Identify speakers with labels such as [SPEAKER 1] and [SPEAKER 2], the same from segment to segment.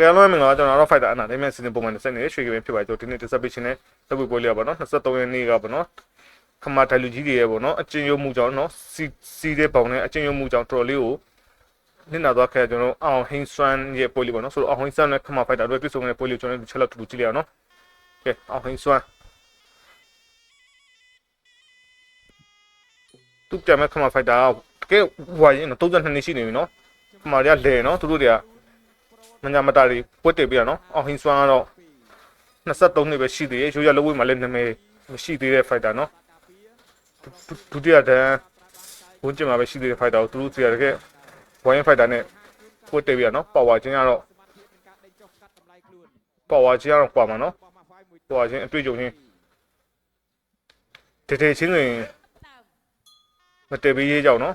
[SPEAKER 1] ကဲလုံးမင်္ဂလာကျွန်တော်တော့ fighter အနာဒိမန်စီစဉ်ပုံမှန်ဆက်နေတဲ့ရွှေကပင်ဖြစ်ပါကျွန်တော်ဒီနေ့ distribution နဲ့လုပ်ပြီးပွဲလေးပါနော်23ရက်နေ့ကပေါ့နော်ခမတိုင်လူကြီးတွေရဲ့ပေါ့နော်အချင်းရုံမှုကြောင့်နော်စီစီတဲ့ပေါင်နဲ့အချင်းရုံမှုကြောင့်တော်တော်လေးကိုနစ်နာသွားခဲ့ကျွန်တော်အောင်ဟင်းဆွမ်းရဲ့ပွဲလေးပေါ့နော်ဆိုတော့အောင်ဟင်းဆွမ်းနဲ့ခမ fighter တို့ပြည့်စုံတဲ့ပွဲလေးကျွန်တော်ချက်လောက်တူတူကြည့်လိုက်အောင်နော်ကဲအောင်ဟင်းဆွမ်းသူပြမဲ့ခမ fighter ကတကယ်ဝိုင်းနော်32နှစ်ရှိနေပြီနော်ခမတွေကလဲနော်သူတို့တွေက မညာမတာတွေပွတ်တက်ပြရနော်အောင်ဟင်းစွမ်းကတော့23နှစ်ပဲရှိသေးတယ်ရိုးရလုံးဝေးမှာလည်းနာမည်မရှိသေးတဲ့ fighter နော်ဒုတိယတန်းဝန်ကျင်မှာပဲရှိသေးတဲ့ fighter ကိုသူတို့စီရတကယ် wine fighter နဲ့ပွတ်တက်ပြရနော် power ချင်းကတော့ power ချင်းကတော့ကွာမှာနော် power ချင်းအတွေ့အကြုံချင်းတည်တည်ချင်းဆိုရင်မတည်ပေးရေးကြောက်နော်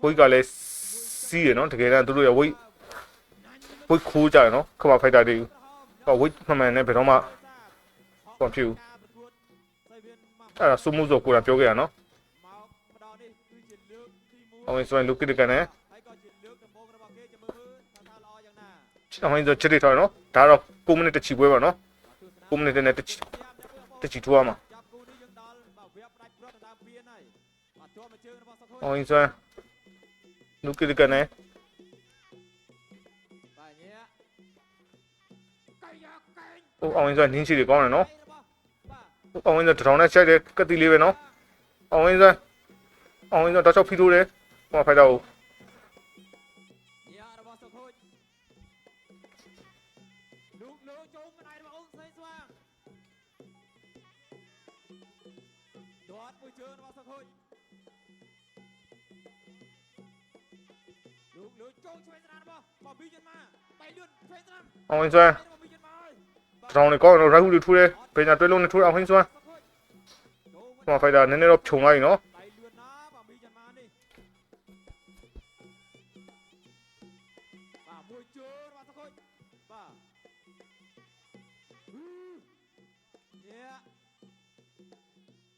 [SPEAKER 1] ဘိုးကလည်း စီးရနော်တကယ်တမ်းသူတို့ရဲ့ weight weight ခိုးကြရနော်ခမဖိုက်တာတွေဟော weight မှန်မှန်နဲ့ဘယ်တော့မှဟောဖြစ်ဘူးအဲ့ဒါစမှုဆိုကိုယ်ကပြောခဲ့ရနော်အောင်ရင်ဆိုရင်လူကိတကန်နဲ့အောင်ရင်ဆိုချစ်တွေထော်နော်ဒါတော့9မိနစ်တချီပွဲပါနော်9မိနစ်နဲ့တချီတချီထိုးရမှာအောင်ရင်ဆိုရ င်လူကိတကန်နဲ့ဟိုအောင်ရင်ဆိုနင်းချီတွေကောင်းတယ်နော်ဟိုအောင်ရင်ဆိုတထောင်နဲ့ချက်တယ်ကတိလေးပဲနော်အောင်ရင်ဆိုအောင်ရင်ဆိုတော့ချောက်ဖီထိုးတယ်ဟိုဖိုက်တာကိုအောင် ရင်ဆိုတထောင်နဲ့ကောင်းတယ်ရိုက်ဟူတွေထိုးတယ်ဘယ်ညာတွဲလုံးနဲ့ထိုးအောင်ဟင်းစွမ်းဟိုဖိုက်တာနည်းနည်းတော့ဖြုံလိုက်နော်အောင်ရင်ဆိုလူချင်းမှုကချုပ်တူနေတိုက်တယ်
[SPEAKER 2] ប្រកួតបន្តទៀតអរ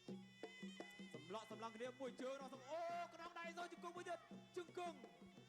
[SPEAKER 2] គុណទៅដល់ Camera Beer Camera Live បាទស្រាវជ្រាវជុំជុំបានយូរមួយជើងរបស់សង្ហុយអត់ដល់ញាក់ញាក់ទួតក្រោមទៅមកគុំស្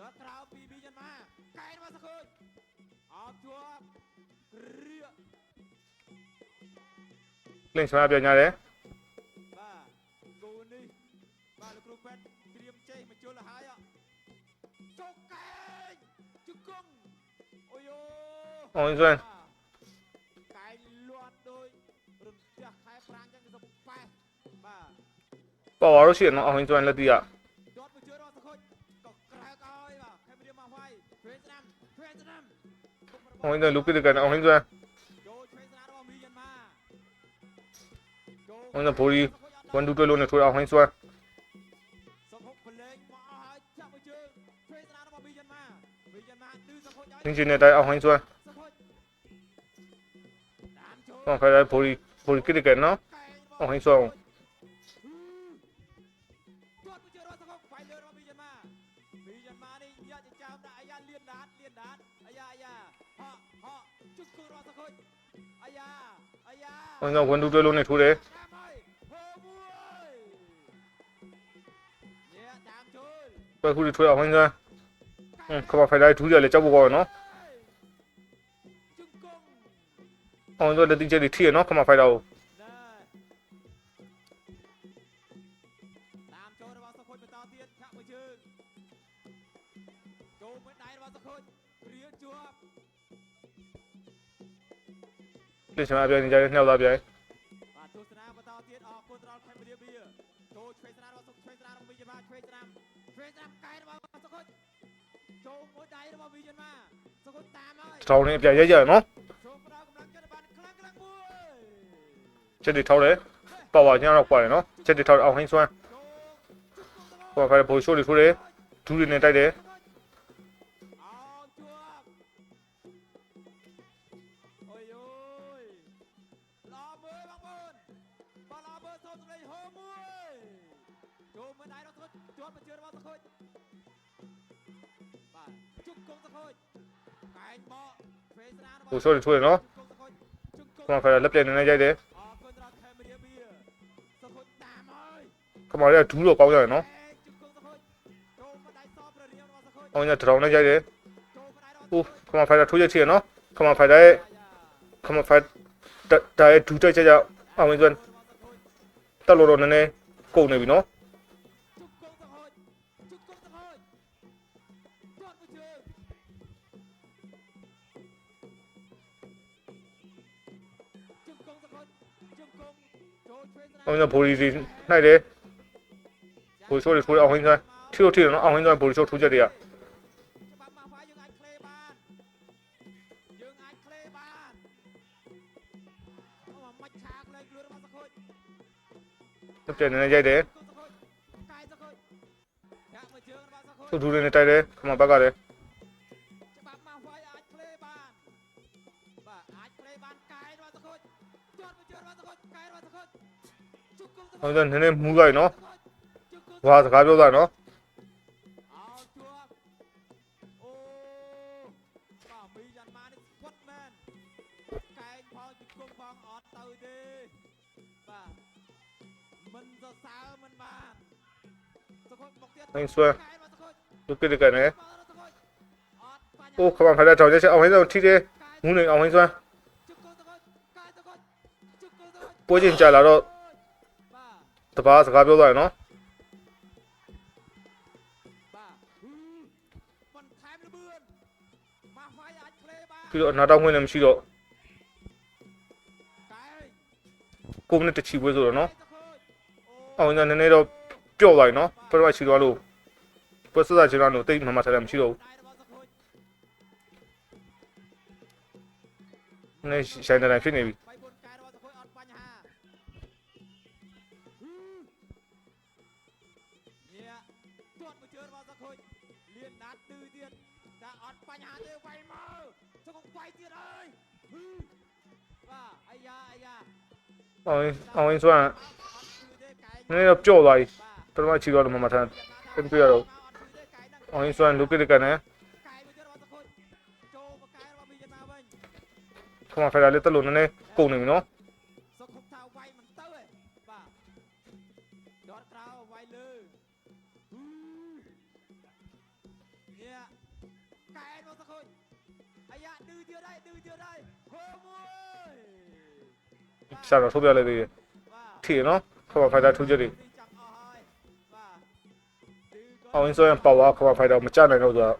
[SPEAKER 2] ដល់ក្រៅពីមីចិនម៉ាកែមកសឃើញអោបជាប់រៀក
[SPEAKER 1] Linh sẽ vào nhà đấy
[SPEAKER 2] បាទគូនេះបាទលោកគ្រូពេទ្យត្រៀមចេះមកជុលឲ្យហើយអ្ហ៎ចុកកែងជង្គង់អូយូ
[SPEAKER 1] Ôi Duân
[SPEAKER 2] កែងលាត់ដោយរំជះខែប្រាំងចឹងទៅប៉ែបាទ
[SPEAKER 1] Bỏ vào đó chuyện nó Ôi Duân là gì ạ 왕행전 루피
[SPEAKER 2] 들까지 왕행전 왕행전 보리 원두들 luôn rồi thôi 왕 xoa chính trị này tại ông anh xoa còn phải là bồi bồi cái gì cả nó
[SPEAKER 1] ông anh xoa ดาดเลียนดาดอายาอา
[SPEAKER 2] ยาฮะฮะจุดคูรอสะคุย
[SPEAKER 1] อายาอายา။ဝင်တော့ဝင်တူတွဲလုံးနဲ့ထိုးတယ်แม่ไม่เฮ้
[SPEAKER 2] ยบุยเนี่ยตามจุด။
[SPEAKER 1] တွဲခုတွေထိုးရအောင်ဝင်စား။ဟင်းခမဖိုင်လိုက်ထူးကြလေကြောက်ဖို့ကောင်းရနော်
[SPEAKER 2] จุงกง။
[SPEAKER 1] အောင်တော့လက်တိချက်တွေထိရနော်ခမဖိုင်တာကို။ လင့်စွမ်းအပြိုင်နေကြတဲ့နှစ်ယောက်သားပြိုင်
[SPEAKER 2] បាទទស្សនាបន្តទៀតអរគុណដល់ខេមរៀបៀចូលឆ្វេងស្នារបស់សុខឆ្វេងស្នារបស់វិញ្ញាម៉ាឆ្វេងស្នាឆ្វេងស្នាកែរបស់សុខចូលមួយដៃរបស់វិញ្ញាម៉ាសុខតាមហើយ
[SPEAKER 1] ထောင်နဲ့အပြိုင်ရိုက်ကြရနော်
[SPEAKER 2] ចូលផ្ដល់កម្លាំងចិត្តបានខ្លាំងខ្លាំងមួយ
[SPEAKER 1] ချက်တွေထောက်တယ်ပါဝါချင်းတော့ကွာတယ်နော်ချက်တွေထောက်အောင်ဟင်းစွမ်း
[SPEAKER 2] ចូល
[SPEAKER 1] ခမဖိုက်တာဘူရှိုးတွေထိုးတယ်ဒူးတွေနဲ့တိုက်တယ် ဟိုဆိုရထိုးတယ်နော်ခဏခါလက်ပြန်နေနေရိုက်တယ်ခမရဒူးတော့ကောင်းကြတယ်နော်အောင်ရဒရောင်းနဲ့ရိုက်တယ်ဟိုခမဖိုင်တာထိုးရက်ချီရနော်ခမဖိုင်တာရဲ့ခမဖိုင်တာရဲ့ဒူးတက်ချက်ကြောင့်အောင်ဝင်ကျွမ်းတက်လို့တော့နည်းနည်းကုန်နေပြီနော် အောင်ရဘိုလီစီနှိုက်တယ်ဘိုလီဆိုတွေထိုးတယ်အောင်ဟင်းဆိုင်ထိလို့ထိတယ်နော်အောင်ဟင်းဆိုင်ဘိုလီဆိုထိုးချက်တွေကပြန်နေနေရိုက်တယ်သူဒူးလေးနဲ့တိုက်တယ်ခမဘက်ကလည်း ဟောတော့နည်းနည်းမူးလိုက်နော်။ဘာစကားပြောတာနော်။နိုင်
[SPEAKER 2] ဆွဲ
[SPEAKER 1] ဒုက္ခတကနဲ့โอ้ขบังขดาจองเจ๊เอาให้เรา
[SPEAKER 2] ทีเดงูหนึ่งเอาให้ซ้วน
[SPEAKER 1] ပိုးကျင်ကြလာတော့ တဘာစကားပြောသွားရနော်ပြီးတော့အနာတောက်ခွင့်လည်းမရှိတော့ကိုမနဲ့တချီပွဲဆိုတော့နော်အောင်ညာနည်းနည်းတော့ပျော့သွားပြီနော်ပရမချီသွားလို့ပွဲစစချီသွားလို့တိတ်မှမထားတယ်မရှိတော့ဘူးနည်းရှိုင်းတိုင်းဖြစ်နေပြီ
[SPEAKER 2] ទៀតណាត់ទឺទៀតថាអត់បញ្ហាទេវាយមើលចុះកុំវាយទៀតអើយបាទអាយ៉ាអាយ៉ាអើ
[SPEAKER 1] យអើយស្វានេះអ
[SPEAKER 2] ប
[SPEAKER 1] ចូ
[SPEAKER 2] លហើយប្រមាជីរលមមកថាទិនពីរអើ
[SPEAKER 1] យស្វាលុគិតកណែ không mà phải là lên tất lùn lên đây cùng
[SPEAKER 2] này nó ថាវាយមិនទៅទេបាទដតក្រៅវាយលើញាក់កែរបស់សុខុអាយ៉ាឌឺទៀតហើយឌឺទៀតហើយហូមួយ
[SPEAKER 1] ရှာတော့ထုတ်ပြလိုက်သေးတယ်
[SPEAKER 2] បាទ
[SPEAKER 1] ထီနော်ခမဖိုင်တာထိုးချက်တွေ
[SPEAKER 2] ទីចាំអស់ហើយបាទឌឺក៏
[SPEAKER 1] အောင်ရင်စွမ်းပါဝါခမဖိုင်တာမချနိုင်တော့ဆိုတော့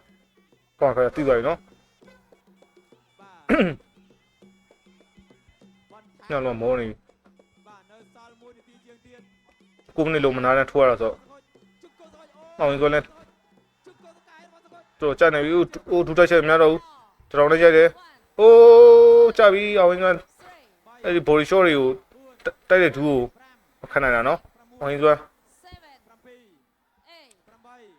[SPEAKER 1] ခမဖိုင်တာတိသွားပြီနော်
[SPEAKER 2] បាទបន្ថែ
[SPEAKER 1] ည
[SPEAKER 2] ម
[SPEAKER 1] လုံးမောနေပြီ
[SPEAKER 2] បាទនៅសល់1នាទីជាងទៀត
[SPEAKER 1] ကိုမိနစ်လုံးမနာနဲ့ထိုးရတာဆိုတော့
[SPEAKER 2] ជុកកោសុខអូ
[SPEAKER 1] အောင်ရင်စွမ်းလည်း တော်ကြနေပြီအိုးဒူတက်ချက်များတော့ဘူးတော်တော်နဲ့ရိုက်တယ်အိုးကြပြီအောင်ရင်စွမ်းအဲ့ဒီဘော်လီရှော့တွေကိုတိုက်တဲ့ဒူးကိုခဏနိုင်တာနော်အောင်ရင်စွမ်း
[SPEAKER 2] 7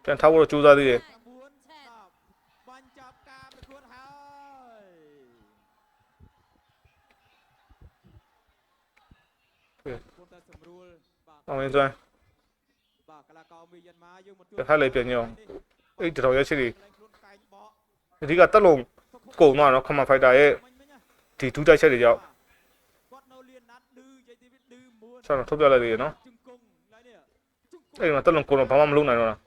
[SPEAKER 2] 8
[SPEAKER 1] ပြန်ထားဖို့တော့ကြိုးစားသေးတယ်
[SPEAKER 2] 9 10បាញ់ចាប់ការប្រកួតហើយពុទ្ធតែស្រួលបាទ
[SPEAKER 1] အောင်ရင်စွမ်း
[SPEAKER 2] បាទកលាករមីយ៉ាន់ម៉ាយើងមកទួ
[SPEAKER 1] ហេតុលេပြန်ញ အဲ့ဒီတောင်ရက်ရှိတွေအဓိကတက်လုံကုန်သွားတော့ခမန်ဖိုက်တာရဲ့ဒီဒူးတိုက်ချက်တွေကြောင့်ဆောင်းထုတ်ပြလိုက်လေနော်အဲ့မှာတက်လုံကုန်တော့ဘာမှမလုပ်နိုင်တော့
[SPEAKER 3] လား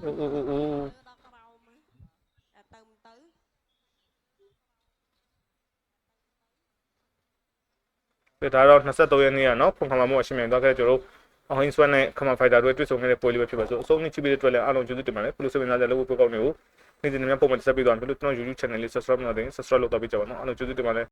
[SPEAKER 3] โอ้โอ้โอ้
[SPEAKER 1] ဒါတော့23ရက်နေ့ကနော်ပုံခါမှာမို့အရှင်မြန်သွားခဲ့ကျွန်တော်တို့အောင်ဟင်းဆွမ်းနဲ့ခမဖိုက်တာတို့တွေ့ဆုံခဲ့တဲ့ပွဲလေးပဲဖြစ်ပါဆိုအဆုံးနေ့ချိပေးတဲ့အတွက်လည်းအားလုံးကျေးဇူးတင်ပါတယ်ဘလို့စိတ်ဝင်စားကြလို့ပွဲကောင်းနေကိုနေ့စဉ်နေ့ပုံမှန်တက်ပြီးသွားတယ်ဘလို့ကျွန်တော် YouTube channel လေး subscribe လုပ်နေတယ် subscribe လုပ်တော့ပြကြပါနော်အားလုံးကျေးဇူးတင်ပါတယ်